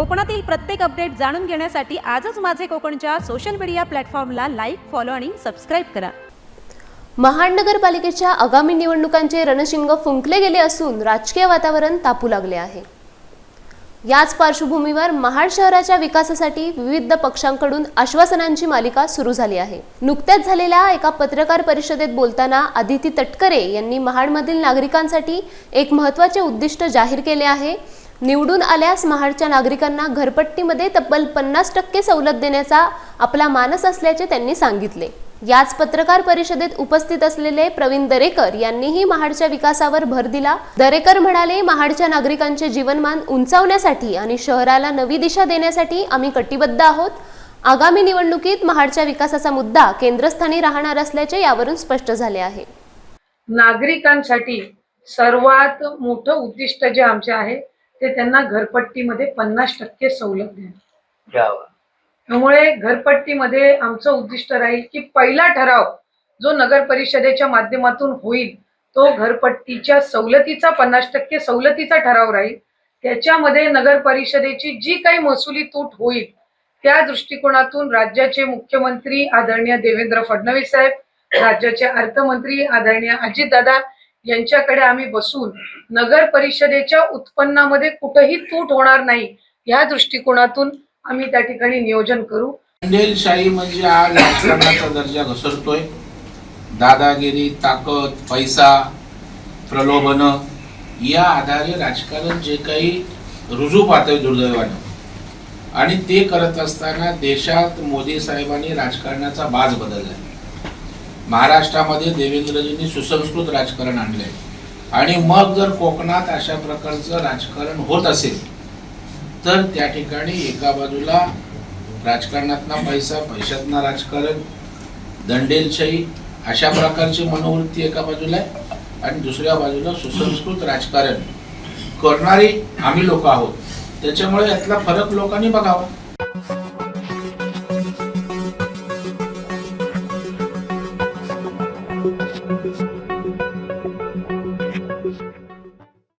कोकणातील प्रत्येक अपडेट जाणून घेण्यासाठी आजच माझे कोकणच्या सोशल मीडिया प्लॅटफॉर्मला लाईक फॉलो आणि सबस्क्राईब करा. महानगरपालिकेच्या आगामी निवडणुकांचे रणशिंग फुंकले गेले असून राजकीय वातावरण तापू लागले आहे. याच पार्श्वभूमीवर महाड शहराच्या विकासासाठी विविध पक्षांकडून आश्वासनांची मालिका सुरू झाली आहे. नुकत्याच झालेल्या एका पत्रकार परिषदेत बोलताना आदिती तटकरे यांनी महाडमधील नागरिकांसाठी एक महत्त्वाचे उद्दिष्ट जाहीर केले आहे. निवडून आल्यास महाडच्या नागरिकांना घरपट्टीमध्ये तब्बल पन्नास टक्के सवलत देण्याचा आपला मानस असल्याचे त्यांनी सांगितले. याच पत्रकार परिषदेत उपस्थित असलेले प्रवीण दरेकर यांनीही महाडच्या विकासावर भर दिला. दरेकर म्हणाले महाडच्या नागरिकांचे जीवनमान उंचावण्यासाठी आणि शहराला नवी दिशा देण्यासाठी आम्ही कटिबद्ध आहोत. आगामी निवडणुकीत महाडच्या विकासाचा मुद्दा केंद्रस्थानी राहणार असल्याचे यावरून स्पष्ट झाले आहे. नागरिकांसाठी सर्वात मोठं उद्दिष्ट जे आमचे आहे ते त्यांना घरपट्टीमध्ये पन्नास टक्के सवलत द्यावा त्यामुळे घरपट्टीमध्ये आमचं उद्दिष्ट राहील की पहिला ठराव जो नगर परिषदेच्या माध्यमातून होईल तो घरपट्टीच्या सवलतीचा पन्नास टक्के सवलतीचा ठराव राहील. त्याच्यामध्ये नगर परिषदेची जी काही महसुली तूट होईल त्या दृष्टिकोनातून राज्याचे मुख्यमंत्री आदरणीय देवेंद्र फडणवीस साहेब राज्याचे अर्थमंत्री आदरणीय अजितदादा यांच्याकडे आम्ही बसून नगर परिषदेच्या उत्पन्नामध्ये कुठंही तूट होणार नाही या दृष्टिकोनातून आम्ही त्या ठिकाणी नियोजन करू. मंडेलशाही म्हणजे आज राजकारणाचा दर्जा घसरतोय. दादागिरी ताकद पैसा प्रलोभन या आधारे राजकारण जे काही रुजू पाहतोय दुर्दैवानं. आणि ते करत असताना देशात मोदी साहेबांनी राजकारणाचा बाज बदलला. महाराष्ट्रामध्ये देवेंद्रजींनी सुसंस्कृत राजकारण आणलंय. आणि मग जर कोकणात अशा प्रकारचं राजकारण होत असेल तर त्या ठिकाणी एका बाजूला राजकारणातना पैसा पैशातनं राजकारण दंडेलशाही अशा प्रकारची मनोवृत्ती एका बाजूला आहे आणि दुसऱ्या बाजूला सुसंस्कृत राजकारण करणारी आम्ही लोक आहोत. त्याच्यामुळे यातला फरक लोकांनी बघावा.